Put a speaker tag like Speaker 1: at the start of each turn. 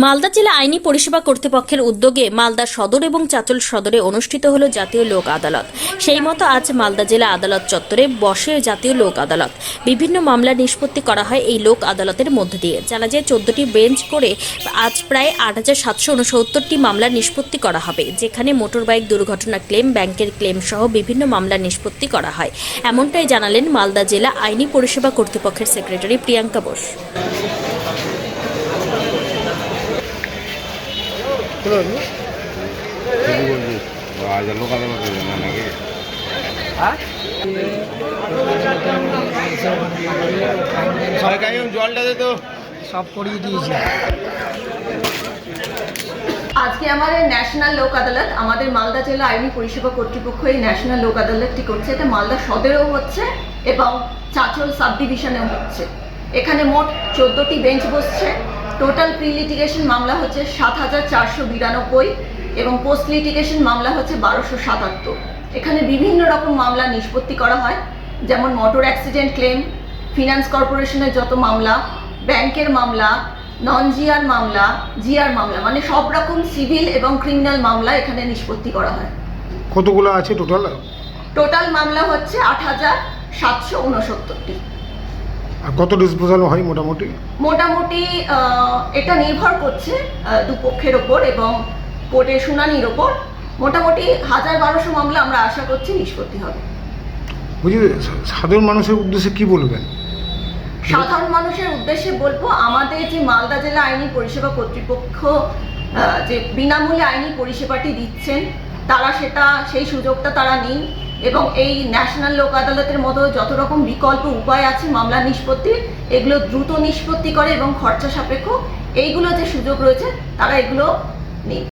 Speaker 1: মালদা জেলা আইনি পরিষেবা কর্তৃপক্ষের উদ্যোগে মালদা সদর এবং চাচল সদরে অনুষ্ঠিত হলো জাতীয় লোক আদালত। সেই মতো আজ মালদা জেলা আদালত চত্বরে বসে জাতীয় লোক আদালত। বিভিন্ন মামলা নিষ্পত্তি করা হয় এই লোক আদালতের মধ্য দিয়ে। জানা যায়, চোদ্দটি বেঞ্চ করে আজ প্রায় আট হাজার সাতশো উনসত্তরটি মামলা নিষ্পত্তি করা হবে, যেখানে মোটরবাইক দুর্ঘটনা ক্লেম, ব্যাংকের ক্লেম সহ বিভিন্ন মামলা নিষ্পত্তি করা হয়। এমনটাই জানালেন মালদা জেলা আইনি পরিষেবা কর্তৃপক্ষের সেক্রেটারি প্রিয়াঙ্কা বোস।
Speaker 2: আজকে আমাদের ন্যাশনাল লোক আদালত, আমাদের মালদা জেলা আইনি পরিষেবা কর্তৃপক্ষ এই ন্যাশনাল লোক আদালতটি করছে। এটা মালদা সদরেও হচ্ছে এবং চাচল সাব ডিভিশনেও হচ্ছে। এখানে মোট চোদ্দোটি বেঞ্চ বসছে। টোটাল প্রি লিটিগেশন মামলা হচ্ছে সাত হাজার চারশো বিরানব্বই এবং পোস্ট লিটিগেশন মামলা হচ্ছে বারোশো সাতাত্তর। এখানে বিভিন্ন রকম মামলা নিষ্পত্তি করা হয় যেমন মোটর অ্যাক্সিডেন্ট ক্লেম ফিনান্স কর্পোরেশনের যত মামলা ব্যাংকের মামলা নন জিআর মামলা জিআর মামলা মানে সব রকম সিভিল এবং ক্রিমিনাল মামলা এখানে নিষ্পত্তি করা হয়।
Speaker 3: কতগুলো আছে টোটাল?
Speaker 2: টোটাল মামলা হচ্ছে আট হাজার সাতশো উনসত্তরটি।
Speaker 3: আর কত ডিসপোজাল হয় মোটামুটি?
Speaker 2: মোটামুটি এটা নির্ভর করছে দুপক্ষের ওপর এবং কোর্টের শুনানির ওপর। মোটামুটি হাজার বারোশো মামলা আমরা আশা করছি নিষ্পত্তি হবে।
Speaker 3: বুঝি সাধারণ মানুষের উদ্দেশ্যে কি বলবেন?
Speaker 2: সাধারণ মানুষের উদ্দেশ্যে বলব আমাদের যে মালদা জেলা আইনি পরিষেবা কর্তৃপক্ষ যে বিনামূল্যে আইনি পরিষেবাটি দিচ্ছেন তারা সেটা সেই সুযোগটা তারা নিন। এবং এই ন্যাশনাল লোক আদালতের মতো যত রকম বিকল্প উপায় আছে মামলা নিষ্পত্তির এগুলো দ্রুত নিষ্পত্তি করে এবং খরচা সাপেক্ষ, এইগুলো যে সুযোগ রয়েছে, তারা এগুলো নিন